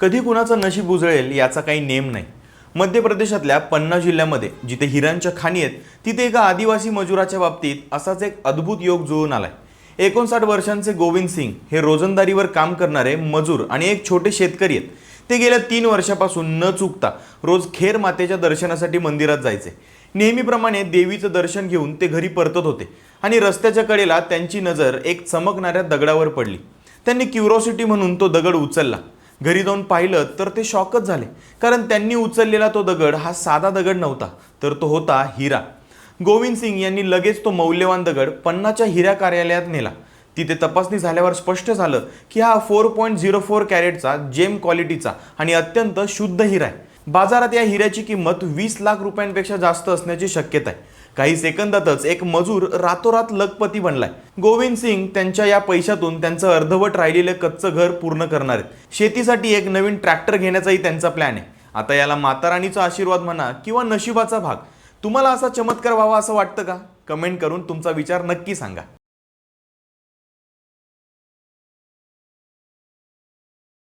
कधी कुणाचं नशीब उजळेल याचा काही नेम नाही. मध्य प्रदेशातल्या पन्ना जिल्ह्यामध्ये जिथे हिरांच्या खाणी आहेत तिथे एका आदिवासी मजुराच्या बाबतीत असाच एक अद्भुत योग जुळून आलाय. एकोणसाठ वर्षांचे गोविंद सिंग हे रोजंदारीवर काम करणारे मजूर आणि एक छोटे शेतकरी आहेत. ते गेल्या तीन वर्षापासून न चुकता रोज खेर मातेच्या दर्शनासाठी मंदिरात जायचे. नेहमीप्रमाणे देवीचं दर्शन घेऊन ते घरी परतत होते आणि रस्त्याच्या कडेला त्यांची नजर एक चमकणाऱ्या दगडावर पडली. त्यांनी क्युरॉसिटी म्हणून तो दगड उचलला. घरी जाऊन पाहिलं तर ते शॉकच झाले. कारण त्यांनी उचललेला तो दगड हा साधा दगड नव्हता तर तो होता हिरा. गोविंद सिंग यांनी लगेच तो मौल्यवान दगड पन्नाच्या हिरा कार्यालयात नेला. तिथे तपासणी झाल्यावर स्पष्ट झालं की हा फोर पॉईंट झिरो फोर कॅरेटचा जेम क्वालिटीचा आणि अत्यंत शुद्ध हिरा आहे. बाजारात या हिऱ्याची किंमत वीस लाख रुपयांपेक्षा जास्त असण्याची शक्यता आहे. काही सेकंदातच एक मजूर रातोरात लखपती बनलाय. गोविंद सिंग त्यांच्या या पैशातून त्यांचं अर्धवट राहिलेलं कच्चं घर पूर्ण करणार आहेत. शेतीसाठी एक नवीन ट्रॅक्टर घेण्याचाही त्यांचा प्लॅन आहे. आता याला माताराणीचा आशीर्वाद म्हणा किंवा नशिबाचा भाग. तुम्हाला असा चमत्कार व्हावा असं वाटतं का? कमेंट करून तुमचा विचार नक्की सांगा.